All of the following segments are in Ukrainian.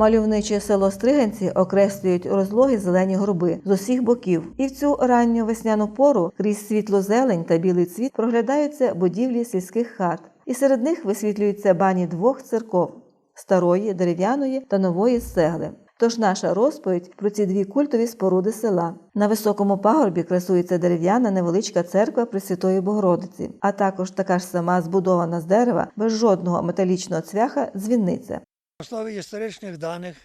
Мальовниче село Стриганці окреслюють розлоги зелені горби з усіх боків. І в цю ранню весняну пору крізь світло зелень та білий цвіт проглядаються будівлі сільських хат, і серед них висвітлюються бані двох церков старої, дерев'яної та нової з цегли. Тож наша розповідь про ці дві культові споруди села. На високому пагорбі красується дерев'яна невеличка церква Пресвятої Богородиці, а також така ж сама збудована з дерева без жодного металічного цвяха дзвінниця. На основі історичних даних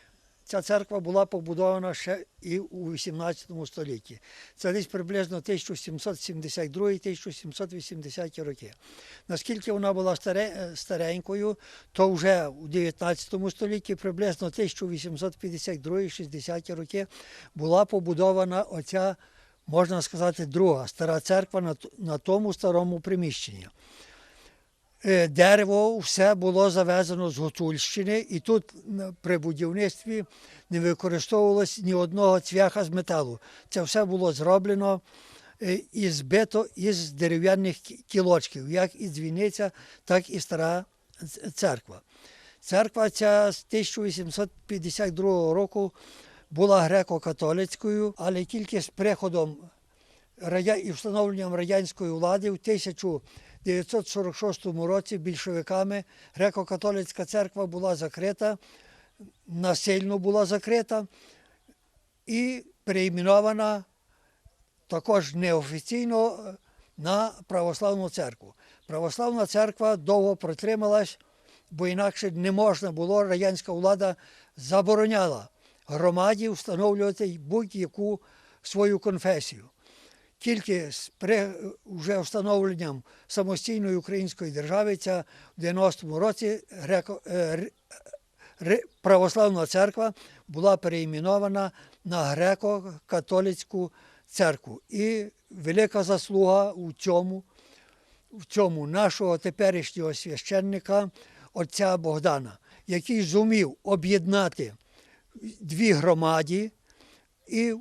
ця церква була побудована ще і у 18 столітті. Це десь приблизно 1772-1780 роки. Наскільки вона була старе- старенькою, то вже у 19 столітті, приблизно 1852-60 роки, була побудована оця, можна сказати, друга стара церква на тому старому приміщенні. Е, Дерево все було завезено з Гуцульщини, і тут при будівництві не використовувалось ні одного цвяха з металу. Це все було зроблено е, і збито із дерев'яних кілочків, як і дзвіниця, так і стара церква. Церква ця з 1852 року була греко-католицькою, але тільки з приходом і встановленням радянської влади в 1946 році більшовиками греко-католицька церква була закрита, насильно була закрита і переіменована також неофіційно е, на православну церкву. Православна церква довго протрималась, бо інакше не можна було, радянська влада забороняла громаді встановлювати будь-яку свою конфесію. Тільки з при вже встановленням самостійної української держави ця в 90-му році греко, е, православна церква була переіменована на греко-католицьку церкву. І велика заслуга у цьому, в цьому нашого теперішнього священника, отця Богдана, який зумів об'єднати дві громаді і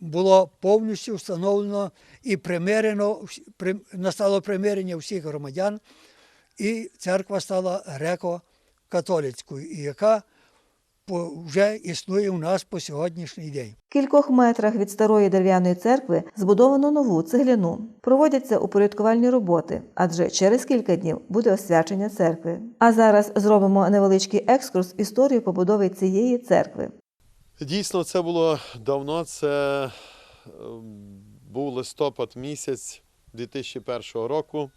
було повністю встановлено і примирено, настало примирення всіх громадян, і церква стала греко-католицькою, яка вже існує у нас по сьогоднішній день. В кількох метрах від старої дерев'яної церкви збудовано нову цегляну. Проводяться упорядкувальні роботи, адже через кілька днів буде освячення церкви. А зараз зробимо невеличкий екскурс історію побудови цієї церкви. Дійсно, це було давно. Це е, був листопад місяць 2001 року.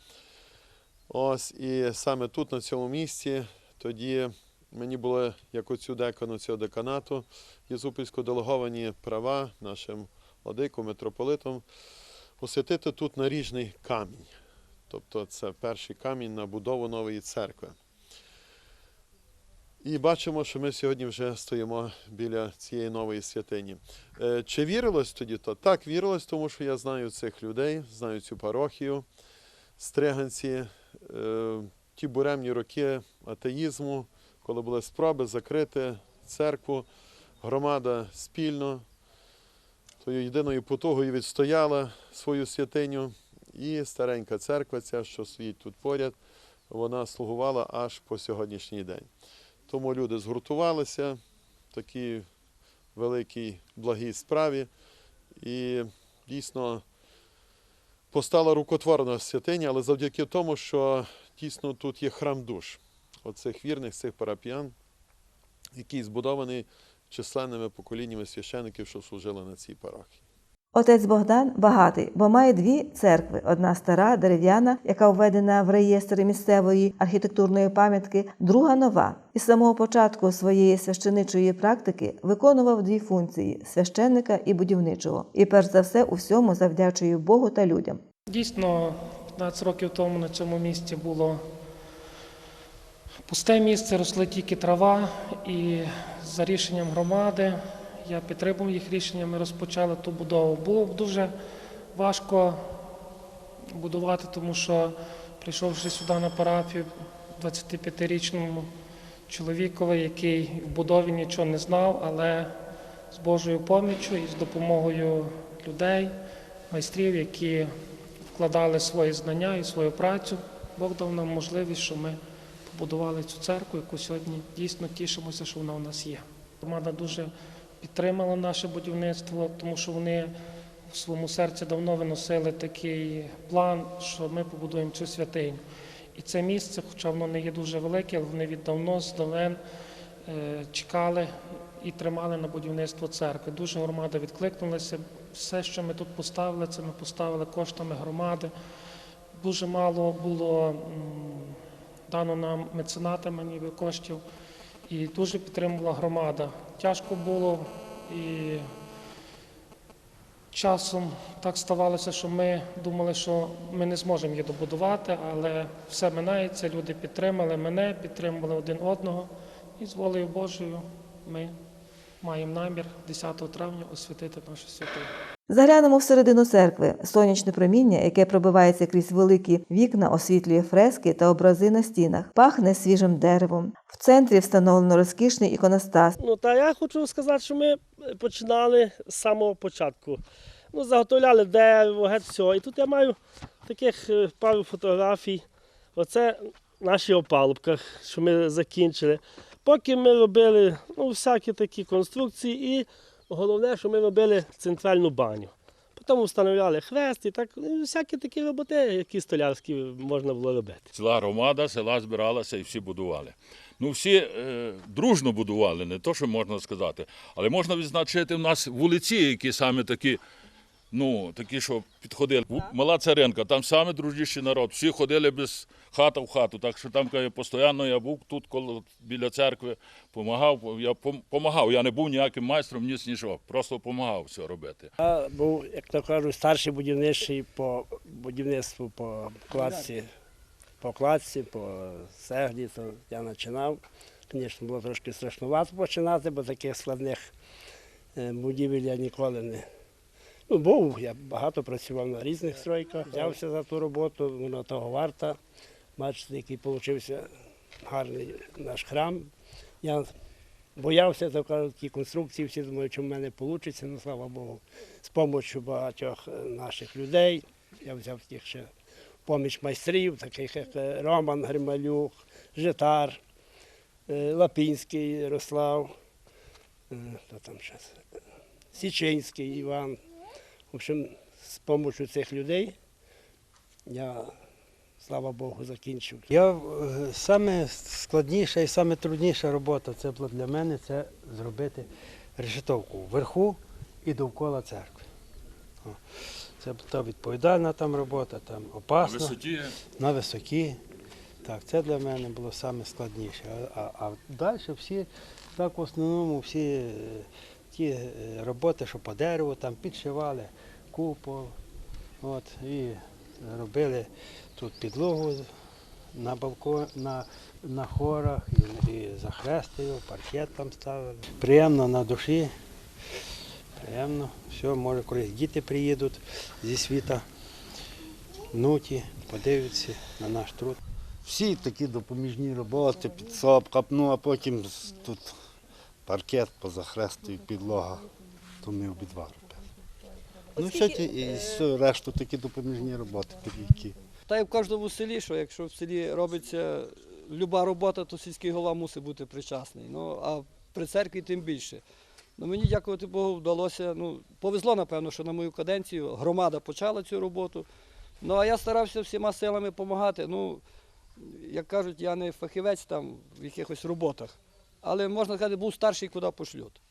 Ось і саме тут, на цьому місці, тоді мені було, як оцю декану цього деканату, Єзупільсько делеговані права нашим владиком, митрополитом, освятити тут наріжний камінь. Тобто це перший камінь на будову нової церкви. І бачимо, що ми сьогодні вже стоїмо біля цієї нової святині. Е, Чи вірилось тоді то? Так, вірилось, тому що я знаю цих людей, знаю цю парохію, стриганці, е, ті буремні роки атеїзму, коли були спроби закрити церкву, громада спільно, тою єдиною потугою відстояла свою святиню. І старенька церква, ця, що стоїть тут поряд, вона слугувала аж по сьогоднішній день. Тому люди згуртувалися в такій великій благій справі і дійсно постала рукотворна святиня, але завдяки тому, що дійсно тут є храм душ оцих вірних, цих парапіян, який збудований численними поколіннями священиків, що служили на цій парахії. Отець Богдан багатий, бо має дві церкви: одна стара, дерев'яна, яка введена в реєстр місцевої архітектурної пам'ятки, друга нова. І з самого початку своєї священичої практики виконував дві функції священника і будівничого. І перш за все у всьому завдячує Богу та людям. Дійсно, 15 років тому на цьому місці було пусте місце, росли тільки трава, і за рішенням громади я підтримав їх рішення, ми розпочали ту будову. Було дуже важко будувати, тому що прийшовши сюди на парафію 25-річному чоловікові, який в будові нічого не знав, але з Божою поміччю і з допомогою людей, майстрів, які вкладали свої знання і свою працю, Бог дав нам можливість, що ми побудували цю церкву, яку сьогодні дійсно тішимося, що вона у нас є. Громада дуже підтримала наше будівництво, тому що вони в своєму серці давно виносили такий план, що ми побудуємо цю святиню. І це місце, хоча воно не є дуже велике, але вони віддавно здавен е, чекали і тримали на будівництво церкви. Дуже громада відкликнулася. Все, що ми тут поставили, це ми поставили коштами громади. Дуже мало було дано нам меценатами ніби коштів, і дуже підтримувала громада. Тяжко було і часом так ставалося, що ми думали, що ми не зможемо її добудувати, але все минається, люди підтримали мене, підтримували один одного. І з волею Божою ми маємо намір 10 травня освятити нашу святиню. Заглянемо всередину церкви. Сонячне проміння, яке пробивається крізь великі вікна, освітлює фрески та образи на стінах, пахне свіжим деревом. В центрі встановлено розкішний іконостас. Ну, та я хочу сказати, що ми починали з самого початку. Ну, заготовляли дерево, геть все. І тут я маю таких е, пару фотографій. Оце наші опалубках, що ми закінчили. Поки ми робили ну, всякі такі конструкції, і головне, що ми робили центральну баню. Потім встановляли хрест і так, ну, всякі такі роботи, які столярські можна було робити. Ціла громада села збиралася і всі будували. Ну, всі е, дружно будували, не то, що можна сказати. Але можна відзначити в нас вулиці, які саме такі, ну, такі, що підходили. Мала Царенка, там саме дружніший народ. Всі ходили без хата в хату. Так що там каже, постійно я був тут коло, біля церкви, допомагав. Я допомагав. Я не був ніяким майстром, ніц нічого. Просто допомагав все робити. Я був, як то кажуть, старший будівничий по будівництву по кладці, по кладці, по сеглі, то я починав. Звісно, було трошки страшнувато починати, бо таких складних е, будівель я ніколи не. Ну, був, я багато працював на різних стройках, взявся за ту роботу, воно того варта. Бачите, який вийшов гарний наш храм. Я боявся, то конструкції, всі думають, що в мене вийде, ну слава Богу, з допомогою багатьох е, наших людей. Я взяв таких ще поміч майстрів, таких як е, Роман Грималюк, Житар, е, Лапінський Ярослав, хто там ще, Січинський Іван. В общем, з допомогою цих людей я, слава Богу, закінчив. Я е, саме складніша і саме трудніша робота це була для мене це зробити решетовку вверху і довкола церкви. Це була відповідальна там робота, там На опасна, висоті на високі. Так, це для мене було саме складніше. А, а, а далі всі, так в основному всі е, ті е, роботи, що по дереву, там підшивали купол, от, і робили тут підлогу на балкон, на, на хорах, і, і захрестив, паркет там ставили. Приємно на душі. Приємно. Все, може, коли діти приїдуть зі світа, внуки, подивляться на наш труд. Всі такі допоміжні роботи, підсобка, ну а потім тут паркет позахрестив, підлога, то ми обидва робили. Ну, все ті, і все, решту такі допоміжні роботи, які. Та й в кожному селі, що якщо в селі робиться люба робота, то сільський голова мусить бути причасний. Ну, а при церкві тим більше. Ну, мені, дякувати Богу, вдалося. Ну, повезло, напевно, що на мою каденцію громада почала цю роботу. Ну, а я старався всіма силами допомагати. Ну, як кажуть, я не фахівець там в якихось роботах. Але можна сказати, був старший, куди пошлють.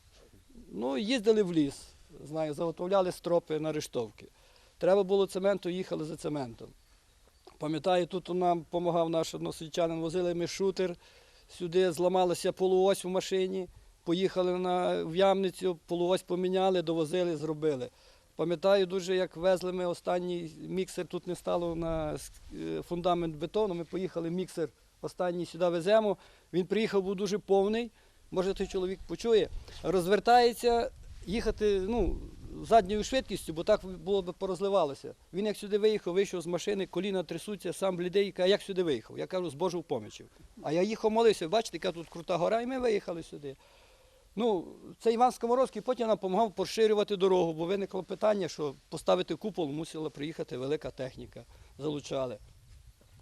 Ну, їздили в ліс, знаю, заготовляли стропи на рештовки. Треба було цементу, їхали за цементом. Пам'ятаю, тут нам допомагав наш односельчанин, возили ми шутер, сюди зламалася полуось в машині, поїхали на в ямницю, полуось поміняли, довозили, зробили. Пам'ятаю дуже, як везли ми останній міксер, тут не стало на е, фундамент бетону, ми поїхали, міксер останній сюди веземо. Він приїхав, був дуже повний, може той чоловік почує, розвертається, їхати ну, задньою швидкістю, бо так було б порозливалося. Він як сюди виїхав, вийшов з машини, коліна трясуться, сам блідий, каже, як сюди виїхав? Я кажу, з Божою помічю. А я їхав молився, бачите, яка тут крута гора, і ми виїхали сюди. Ну, це Іван Скоморовський потім нам допомагав поширювати дорогу, бо виникло питання, що поставити купол мусила приїхати велика техніка, залучали.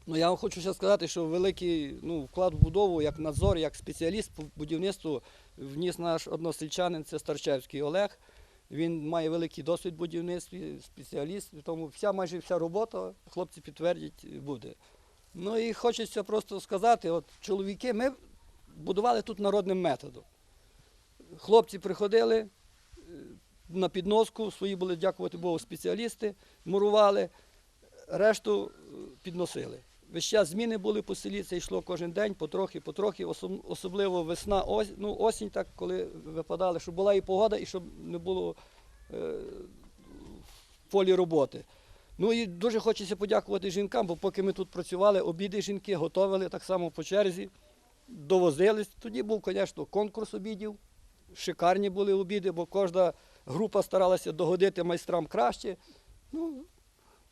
Ну, я вам хочу ще сказати, що великий ну, вклад в будову, як надзор, як спеціаліст по будівництву вніс наш односельчанин, це Старчевський Олег. Він має великий досвід будівництві, спеціаліст, тому вся майже вся робота, хлопці підтвердять, буде. Ну і хочеться просто сказати, от чоловіки, ми будували тут народним методом. Хлопці приходили е, на підноску, свої були, дякувати Богу, спеціалісти, мурували, решту е, підносили. Весь час зміни були по селі, це йшло кожен день, потрохи, потрохи, особливо весна, ось, ну, осінь, так, коли випадали, щоб була і погода, і щоб не було е, в полі роботи. Ну і дуже хочеться подякувати жінкам, бо поки ми тут працювали, обіди жінки готували так само по черзі, довозились. Тоді був, звісно, конкурс обідів, шикарні були обіди, бо кожна група старалася догодити майстрам краще. Ну,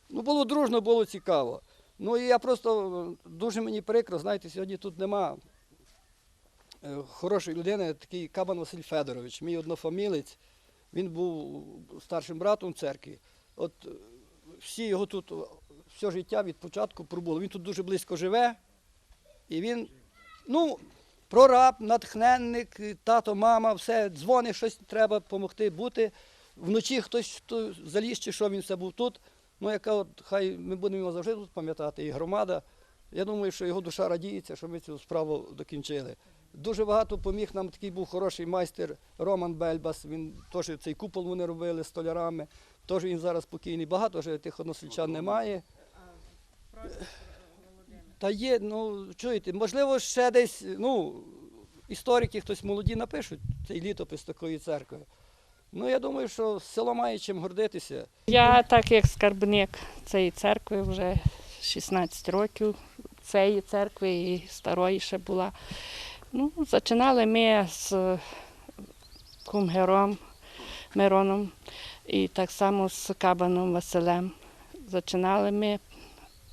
ну було дружно, було цікаво. Ну і я просто дуже мені прикро, знаєте, сьогодні тут нема е, хорошої людини, такий Кабан Василь Федорович, мій однофамілець. Він був старшим братом церкви. От е, всі його тут е, все життя від початку пробуло. Він тут дуже близько живе, і він, ну, прораб, натхненник, тато, мама, все, дзвони, щось треба допомогти бути. Вночі хтось хто заліз, чи що він все був тут. Ну, яка от, хай ми будемо його завжди тут пам'ятати, і громада. Я думаю, що його душа радіється, що ми цю справу докінчили. Дуже багато поміг нам такий був хороший майстер Роман Бельбас. Він теж цей купол вони робили столярами. Теж він зараз спокійний. Багато вже тих односельчан немає. Та є, ну чуєте, можливо, ще десь, ну, історики, хтось молоді напишуть цей літопис такої церкви. Ну, я думаю, що село має чим гордитися. Я так як скарбник цієї церкви вже 16 років цієї церкви і старої ще була. Ну, починали ми з кумгером Мироном і так само з Кабаном Василем. Починали ми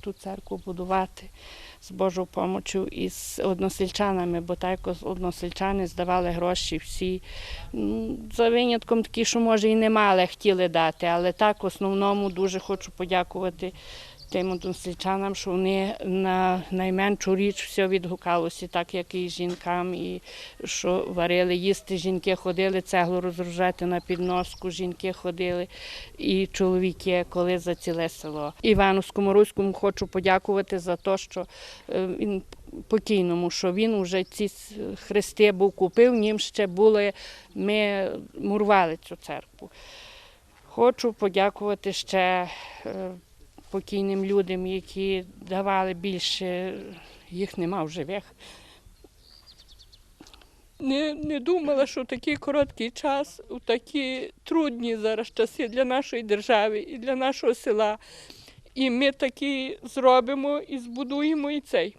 ту церкву будувати з Божою допомогою і з односельчанами, бо так односельчани здавали гроші всі. Ну, За винятком такі, що може і не мали, хотіли дати, але так в основному дуже хочу подякувати тим односельчанам, що вони на найменшу річ все відгукалося, так як і жінкам, і що варили їсти. Жінки ходили цеглу розгружати на підноску, жінки ходили, і чоловіки, коли за ціле село. Івану Скоморуському хочу подякувати за те, що е, він покійному, що він вже ці хрести був купив, ним ще були, ми мурували цю церкву. Хочу подякувати ще е, покійним людям, які давали більше, їх нема в живих. Не, не думала, що в такий короткий час, у такі трудні зараз часи для нашої держави і для нашого села. І ми такі зробимо і збудуємо і цей.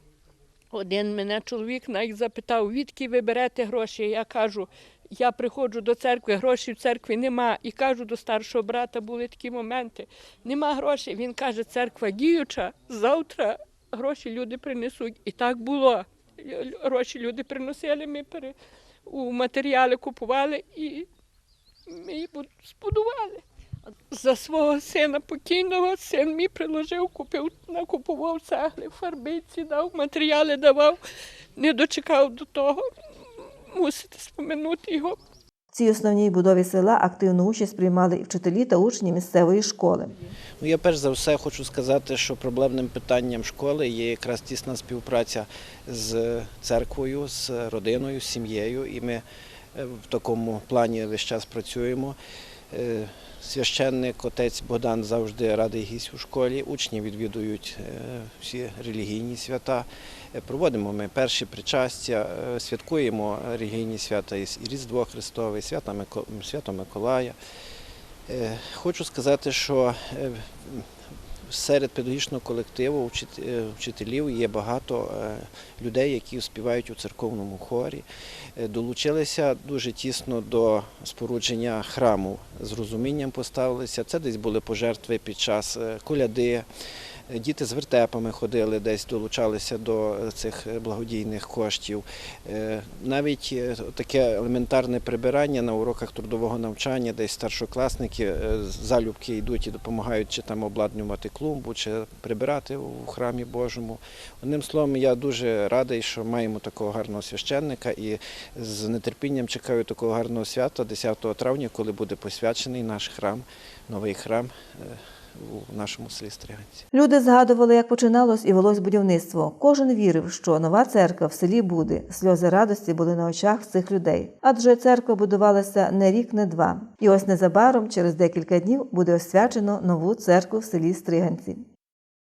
Один мене чоловік навіть запитав, відки ви берете гроші. Я кажу, я приходжу до церкви, грошей в церкві нема. І кажу до старшого брата, були такі моменти. Нема грошей. Він каже, церква діюча, завтра гроші люди принесуть. І так було. Гроші люди приносили, ми пере... у матеріали купували і ми її збудували. За свого сина покійного син мій приложив, купив, накупував цегли, фарбиці дав, матеріали давав, не дочекав до того. Мусите споминути його. В цій основній будові села активну участь приймали і вчителі та учні місцевої школи. Ну, я перш за все хочу сказати, що проблемним питанням школи є якраз тісна співпраця з церквою, з родиною, з сім'єю, і ми е, в такому плані весь час працюємо. Е, Священник, отець Богдан завжди радий гість у школі. Учні відвідують е, всі релігійні свята. Е, Проводимо ми перші причастя, святкуємо релігійні свята і Різдво Христове, і свято Миколая. Хочу сказати, що серед педагогічного колективу е, вчителів є багато е, людей, які співають у церковному хорі. Е, Долучилися дуже тісно до спорудження храму. З розумінням поставилися. Це десь були пожертви під час коляди. Діти з вертепами ходили, десь долучалися до цих благодійних коштів. Е, Навіть е, таке елементарне прибирання на уроках трудового навчання, десь старшокласники е, залюбки йдуть і допомагають чи там обладнювати клумбу, чи прибирати у храмі Божому. Одним словом, я дуже радий, що маємо такого гарного священника і з нетерпінням чекаю такого гарного свята 10 травня, коли буде посвячений наш храм, новий храм у нашому селі Стріганці. Люди згадували, як починалось і велось будівництво. Кожен вірив, що нова церква в селі буде. Сльози радості були на очах цих людей. Адже церква будувалася не рік, не два. І ось незабаром, через декілька днів, буде освячено нову церкву в селі Стриганці.